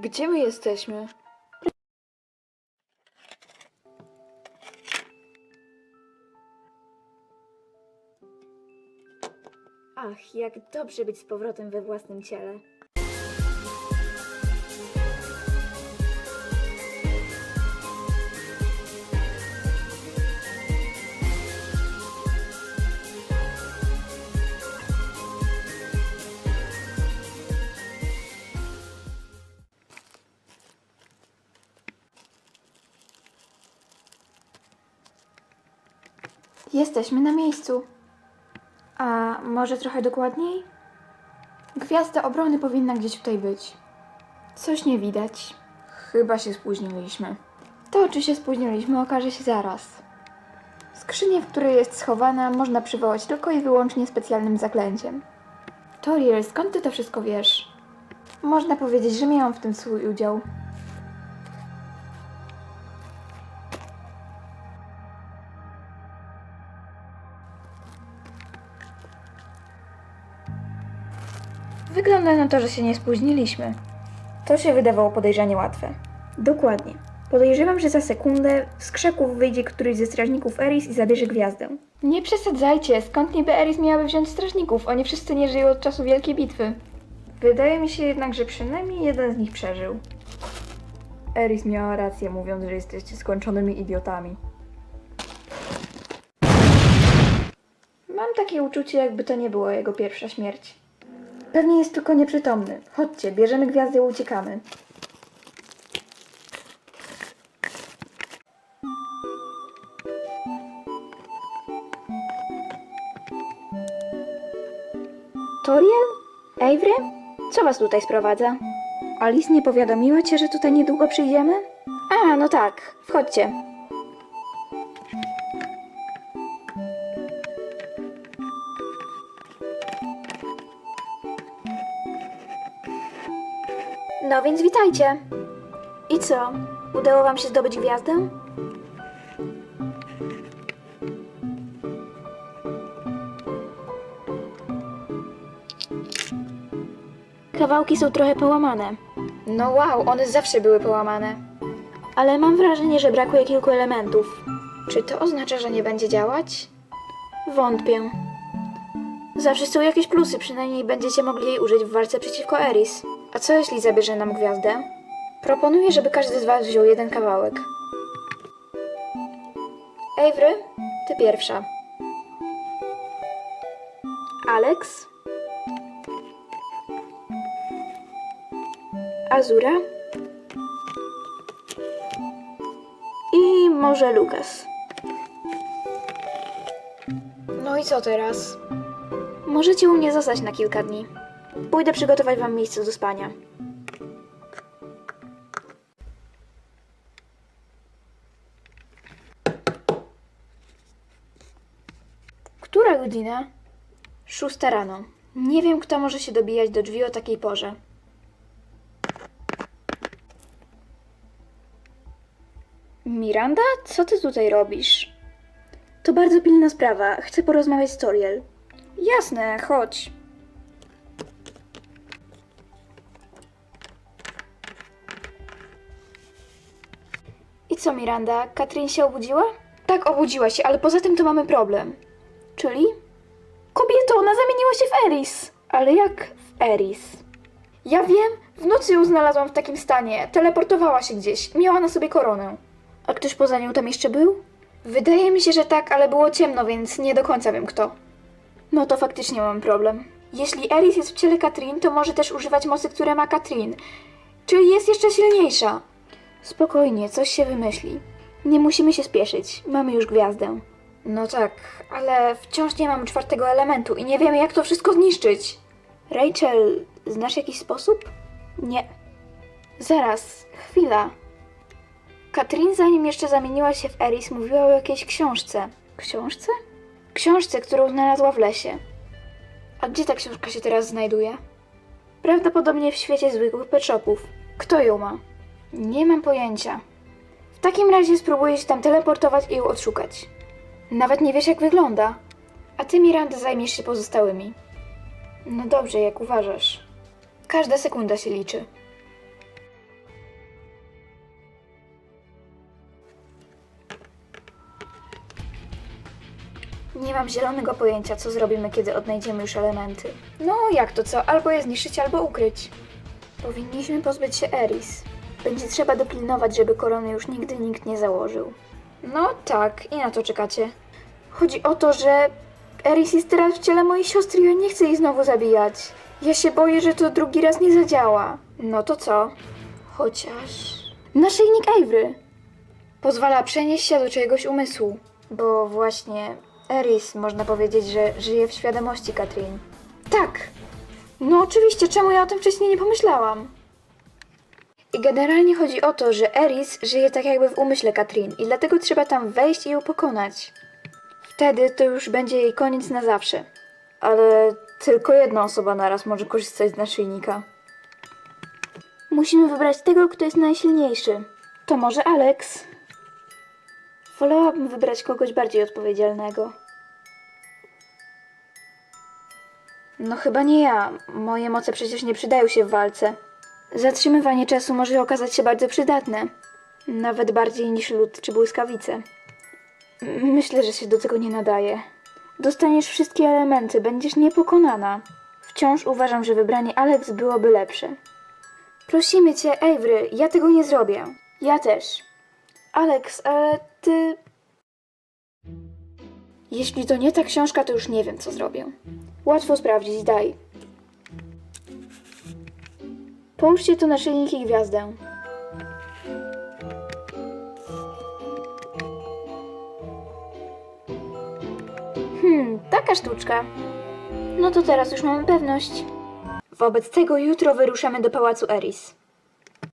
Gdzie my jesteśmy? Ach, jak dobrze być z powrotem we własnym ciele. Jesteśmy na miejscu. A może trochę dokładniej? Gwiazda obrony powinna gdzieś tutaj być. Coś nie widać. Chyba się spóźniliśmy. To, czy się spóźniliśmy, okaże się zaraz. Skrzynię, w której jest schowana, można przywołać tylko i wyłącznie specjalnym zaklęciem. Toriel, skąd ty to wszystko wiesz? Można powiedzieć, że miałam w tym swój udział. Wygląda na to, że się nie spóźniliśmy. To się wydawało podejrzanie łatwe. Dokładnie. Podejrzewam, że za sekundę z krzaków wyjdzie któryś ze strażników Eris i zabierze gwiazdę. Nie przesadzajcie, skąd niby Eris miałaby wziąć strażników? Oni wszyscy nie żyją od czasu Wielkiej Bitwy. Wydaje mi się jednak, że przynajmniej jeden z nich przeżył. Eris miała rację, mówiąc, że jesteście skończonymi idiotami. Mam takie uczucie, jakby to nie była jego pierwsza śmierć. Pewnie jest tylko nieprzytomny. Chodźcie, bierzemy gwiazdę i uciekamy. Toriel? Avery? Co was tutaj sprowadza? Alice nie powiadomiła cię, że tutaj niedługo przyjdziemy? A, no tak. Wchodźcie. No więc witajcie. I co? Udało wam się zdobyć gwiazdę? Kawałki są trochę połamane. No wow, one zawsze były połamane. Ale mam wrażenie, że brakuje kilku elementów. Czy to oznacza, że nie będzie działać? Wątpię. Zawsze są jakieś plusy, przynajmniej będziecie mogli jej użyć w walce przeciwko Eris. A co jeśli zabierze nam gwiazdę? Proponuję, żeby każdy z was wziął jeden kawałek. Avery, ty pierwsza. Alex? Azura? I może Lukas. No i co teraz? Możecie u mnie zostać na kilka dni. Pójdę przygotować wam miejsce do spania. Która godzina? Szósta rano. Nie wiem, kto może się dobijać do drzwi o takiej porze. Miranda, co ty tutaj robisz? To bardzo pilna sprawa. Chcę porozmawiać z Toriel. Jasne, chodź. Co, Miranda? Katrin się obudziła? Tak, obudziła się, ale poza tym to mamy problem. Czyli? Kobieto, ona zamieniła się w Eris. Ale jak w Eris? Ja wiem, w nocy ją znalazłam w takim stanie. Teleportowała się gdzieś, miała na sobie koronę. A ktoś poza nią tam jeszcze był? Wydaje mi się, że tak, ale było ciemno, więc nie do końca wiem kto. No to faktycznie mam problem. Jeśli Eris jest w ciele Katrin, to może też używać mocy, które ma Katrin. Czyli jest jeszcze silniejsza. Spokojnie, coś się wymyśli. Nie musimy się spieszyć, mamy już gwiazdę. No tak, ale wciąż nie mam czwartego elementu i nie wiemy, jak to wszystko zniszczyć. Rachel, znasz jakiś sposób? Nie. Zaraz, chwila. Katrin, zanim jeszcze zamieniła się w Eris, mówiła o jakiejś książce. Książce? Książce, którą znalazła w lesie. A gdzie ta książka się teraz znajduje? Prawdopodobnie w świecie zwykłych pet shopów. Kto ją ma? Nie mam pojęcia. W takim razie spróbuję się tam teleportować i ją odszukać. Nawet nie wiesz, jak wygląda. A ty, Miranda, zajmiesz się pozostałymi. No dobrze, jak uważasz. Każda sekunda się liczy. Nie mam zielonego pojęcia, co zrobimy, kiedy odnajdziemy już elementy. No, jak to co? Albo je zniszczyć, albo ukryć. Powinniśmy pozbyć się Eris. Będzie trzeba dopilnować, żeby korony już nigdy nikt nie założył. No tak, i na to czekacie. Chodzi o to, że Eris jest teraz w ciele mojej siostry i ja nie chcę jej znowu zabijać. Ja się boję, że to drugi raz nie zadziała. No to co? Chociaż... Naszyjnik Avery pozwala przenieść się do czyjegoś umysłu. Bo właśnie Eris, można powiedzieć, że żyje w świadomości Katrin. Tak! No oczywiście, czemu ja o tym wcześniej nie pomyślałam? I generalnie chodzi o to, że Eris żyje tak jakby w umyśle Katrin i dlatego trzeba tam wejść i ją pokonać. Wtedy to już będzie jej koniec na zawsze. Ale tylko jedna osoba naraz może korzystać z naszyjnika. Musimy wybrać tego, kto jest najsilniejszy. To może Alex? Wolałabym wybrać kogoś bardziej odpowiedzialnego. No chyba nie ja. Moje moce przecież nie przydają się w walce. Zatrzymywanie czasu może okazać się bardzo przydatne. Nawet bardziej niż lód czy błyskawice. Myślę, że się do tego nie nadaje. Dostaniesz wszystkie elementy, będziesz niepokonana. Wciąż uważam, że wybranie Alex byłoby lepsze. Prosimy cię, Avery, ja tego nie zrobię. Ja też. Alex, ale ty. Jeśli to nie ta książka, to już nie wiem, co zrobię. Łatwo sprawdzić, daj. Połóżcie to na szyjnik i gwiazdę. Hmm, taka sztuczka. No to teraz już mamy pewność. Wobec tego jutro wyruszamy do pałacu Eris.